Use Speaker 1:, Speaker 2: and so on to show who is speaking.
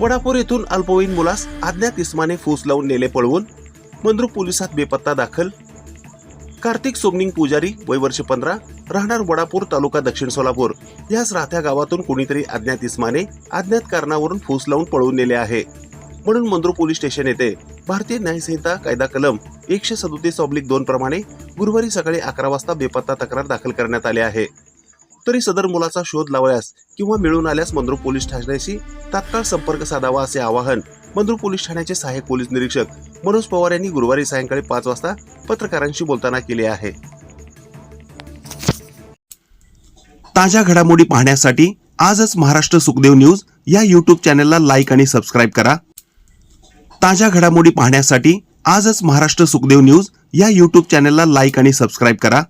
Speaker 1: वडापूर येथून अल्पवयीन मुलास अज्ञात इस्माने फूस लावून नेले पळवून मंद्रुप पोलिसात बेपत्ता दाखल. कार्तिक सोमनिंग पुजारी वय वर्ष पंधरा राहणार वडापूर तालुका दक्षिण सोलापूर. याच राहत्या गावातून कोणीतरी अज्ञात इस्माने अज्ञात कारणावरून फूस लावून पळवून नेले आहे. म्हणून मंद्रुप पोलीस स्टेशन येथे भारतीय न्यायसंहिता कायदा कलम एकशे सदोतीस ऑब्लिक दोन प्रमाणे गुरुवारी सकाळी अकरा वाजता बेपत्ता तक्रार दाखल करण्यात आली आहे. तरी सदर मुलाचा शोध लावल्यास किंवा मिळून आल्यास मंद्रुप पोलीस ठाण्याशी तात्काळ संपर्क साधावा असे आवाहन मंद्रुप पोलीस ठाण्याचे सहाय्यक पोलीस निरीक्षक मनोज पवार यांनी गुरुवारी सायंकाळी पाच वाजता पत्रकारांशी बोलताना केले आहे. ताज्या घडामोडी पाहण्यासाठी आजच महाराष्ट्र सुखदेव न्यूज या यूट्यूब चॅनेलला लाईक आणि सबस्क्राईब करा. ताज्या घडामोडी पाहण्यासाठी आजच महाराष्ट्र सुखदेव न्यूज या यूट्यूब चॅनेलला लाईक आणि सबस्क्राईब करा.